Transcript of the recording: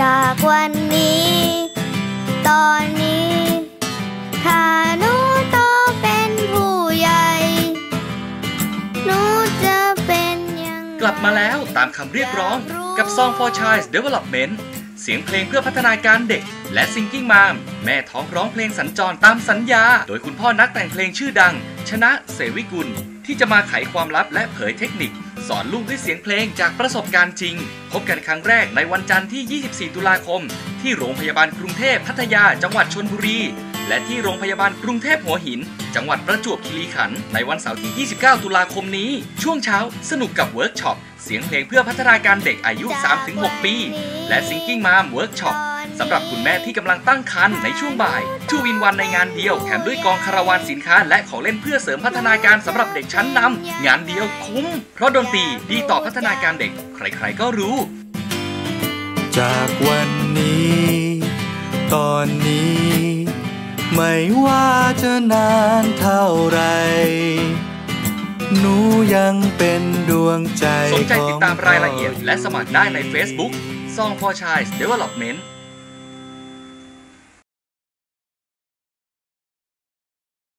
จากวันนี้ ตอนนี้ ถ้าหนูโตเป็นผู้ใหญ่ หนูจะเป็นยังไงกลับมาแล้วตามคำเรียกร้องกับ Song for Child Development เสียงเพลงเพื่อพัฒนาการเด็ก และ Singing Mom แม่ท้องร้องเพลงสัญจรตามสัญญา โดยคุณพ่อนักแต่งเพลงชื่อดัง ชนะเสวิกุล ที่จะมาไขความลับและเผยเทคนิค สอนลูกด้วยเสียงเพลงจากประสบการณ์จริง พบกันครั้งแรกในวันจันทร์ที่ 24 ตุลาคม ที่โรงพยาบาลกรุงเทพพัทยา จังหวัดชนบุรี และที่โรงพยาบาลกรุงเทพหัวหิน จังหวัดประจวบคีรีขันธ์ในวันเสาร์ที่ 29 ตุลาคมนี้ ช่วงเช้าสนุกกับเวิร์กช็อปเสียงเพลงเพื่อพัฒนาการเด็กอายุ 3-6 ปี และ Singing Mom Workshop สำหรับคุณแม่ที่กำลังตั้งครรภ์ในช่วงบ่ายทูวินวันในงานเดียวแถมด้วยกองคาราวานสินค้า และของเล่นเพื่อเสริมพัฒนาการสำหรับเด็กชั้นนำงานเดียวคุ้ม เพราะดนตรีดีต่อพัฒนาการเด็ก ใครๆก็รู้ จากวันนี้ ตอนนี้ ไม่ว่าจะนานเท่าไรหนูยังเป็นดวงใจสนใจติดตามของรายละเอียดและสมัครได้ใน Facebook Song for Child Development